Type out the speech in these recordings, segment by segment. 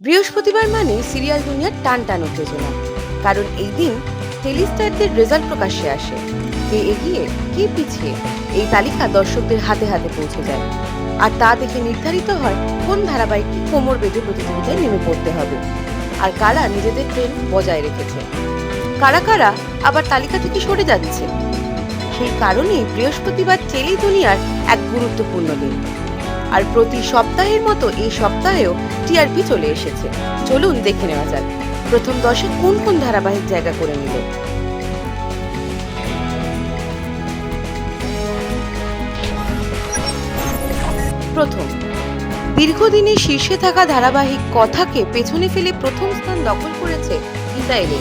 বৃহস্পতিবার মানে সিরিয়াল দুনিয়ার টান টান উত্তেজনা। কারণ এই দিন টেলিস্টারদের রেজাল্ট প্রকাশ্যে আসে। কে এগিয়ে, কে পিছিয়ে, এই তালিকা দর্শকদের হাতে হাতে পৌঁছে যায়। আর তা দেখে নির্ধারিত হয় কোন ধারাবাহিকটি কোমর বেঁধে প্রতিযোগিতায় নেমে পড়তে হবে। আর কারা নিজেদের ট্রেন বজায় রেখেছে? কারা কারা আবার তালিকা থেকে সরে যাচ্ছে? সেই কারণেই বৃহস্পতিবার টেলি দুনিয়ার এক গুরুত্বপূর্ণ দিন। আর প্রতি সপ্তাহের মতো এই সপ্তাহেও টিআরপি চলে এসেছে। চলুন দেখে নেওয়া যাক, প্রথম দশে কোন কোন ধারাবাহিক জায়গা করে নিল? প্রথম দীর্ঘদিনের শীর্ষে থাকা ধারাবাহিক কথাকে পেছনে ফেলে প্রথম স্থান দখল করেছে গীতা এলে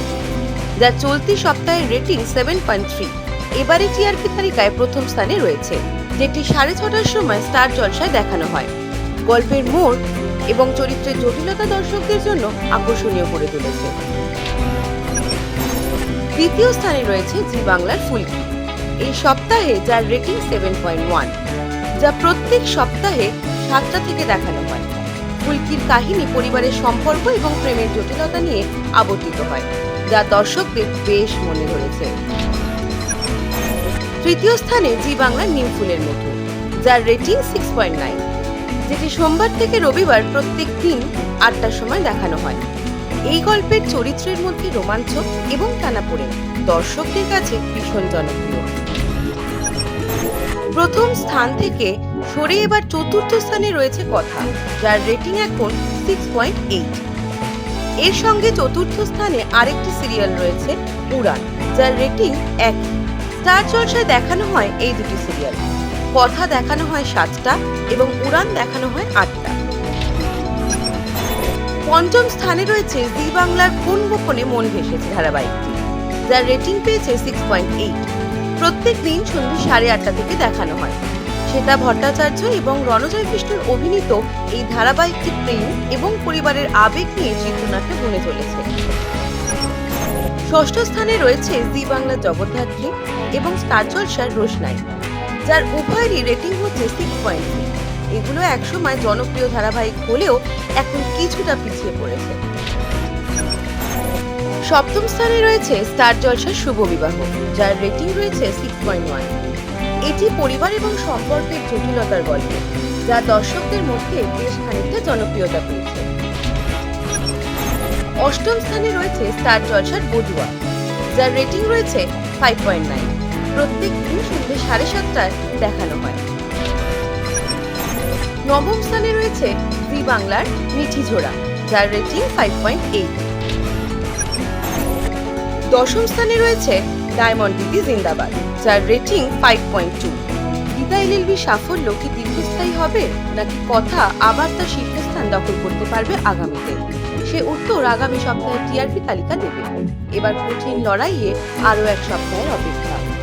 যা চলতি সপ্তাহের রেটিং সেভেন পয়েন্ট থ্রি এবারে টিআরপি তালিকায় প্রথম স্থানে রয়েছে, যেটি সাড়ে ছটার সময় স্টার জলসায় দেখানো হয়। গল্পের মোড় এবং চরিত্রের জটিলতা দর্শকদের জন্য আকর্ষণীয় করে তুলেছে। দ্বিতীয় স্থানে রয়েছে জি বাংলার ফুলকি। এই সপ্তাহে যার রেটিং সেভেন পয়েন্ট ওয়ান, যা প্রত্যেক সপ্তাহে সাতটা থেকে দেখানো হয়। ফুলকির কাহিনী পরিবারের সম্পর্ক এবং প্রেমের জটিলতা নিয়ে আবর্তিত হয়, যা দর্শকদের বেশ মনে ধরেছে। তৃতীয় স্থানে জি বাংলার নিউ ফুলের মতো, যার রেটিং সিক্স পয়েন্ট নাইন যেটি সোমবার থেকে রবিবার প্রত্যেক দিন আটটার সময় দেখানো হয়। এই গল্পের চরিত্রের মধ্যে রোমাঞ্চ এবং টানাপোড়েন দর্শকদের কাছে ভীষণ জনপ্রিয়। প্রথম স্থান থেকে সরে এবার চতুর্থ স্থানে রয়েছে কথা, যার রেটিং এখন সিক্স পয়েন্ট এইট এর সঙ্গে চতুর্থ স্থানে আরেকটি সিরিয়াল রয়েছে, উড়ান, যার রেটিং এক। স্টার জলসায় দেখানো হয় এই দুটি সিরিয়াল। কথা দেখানো হয় সাতটা এবং উড়ান দেখানো হয় আটটা। পঞ্চম স্থানে রয়েছে জি বাংলার কোন গোপনে মন ভেসেছে ধারাবাহিকটি। যার রেটিং পেয়েছে সিক্স পয়েন্ট এইট প্রত্যেক দিন সন্ধ্যে সাড়ে আটটা থেকে দেখানো হয়। শ্বেতা ভট্টাচার্য এবং রণজয় কৃষ্ণর অভিনীত এই ধারাবাহিকটি প্রেম এবং পরিবারের আবেগ নিয়ে চিত্রনাট্য বনে চলেছে। ষষ্ঠ স্থানে রয়েছে জি বাংলা জগদ্ধাত্রী এবং স্টার জলসার রোশনাই, যার উভয়েরই রেটিং হচ্ছে সিক্স পয়েন্ট এগুলো একসময় জনপ্রিয় ধারাবাহিক হলেও এখন কিছুটা পিছিয়ে পড়েছে। সপ্তম স্থানে রয়েছে স্টার জলসার শুভ বিবাহ, যার রেটিং রয়েছে সিক্স পয়েন্ট ওয়ান এটি পরিবার এবং সম্পর্কের জটিলতার গল্প, যা দর্শকদের মধ্যে বেশ খানিকটা জনপ্রিয়তা পেয়েছে। অষ্টম স্থানে রয়েছে স্টার জলসার বধুয়া যার রেটিং রয়েছে ফাইভ পয়েন্ট নাইন প্রত্যেক দিন সন্ধ্যে সাড়ে সাতটায় দেখানো হয়। নবম স্থানে রয়েছে জি বাংলার মিঠি ঝোড়া, যার রেটিং ফাইভ পয়েন্ট এইট দশম স্থানে রয়েছে ডায়মন্ড দিদি জিন্দাবাদ, যার rating five point two Geeta LLB সাফল্য কি দীর্ঘস্থায়ী হবে? নাকি কথা আবার তার শীর্ষস্থান দখল করতে পারবে আগামীতে? সে উত্তর আগামী সপ্তাহে টিআরপি তালিকা দেবে। এবার কঠিন লড়াইয়ে আরও এক সপ্তাহের অপেক্ষা।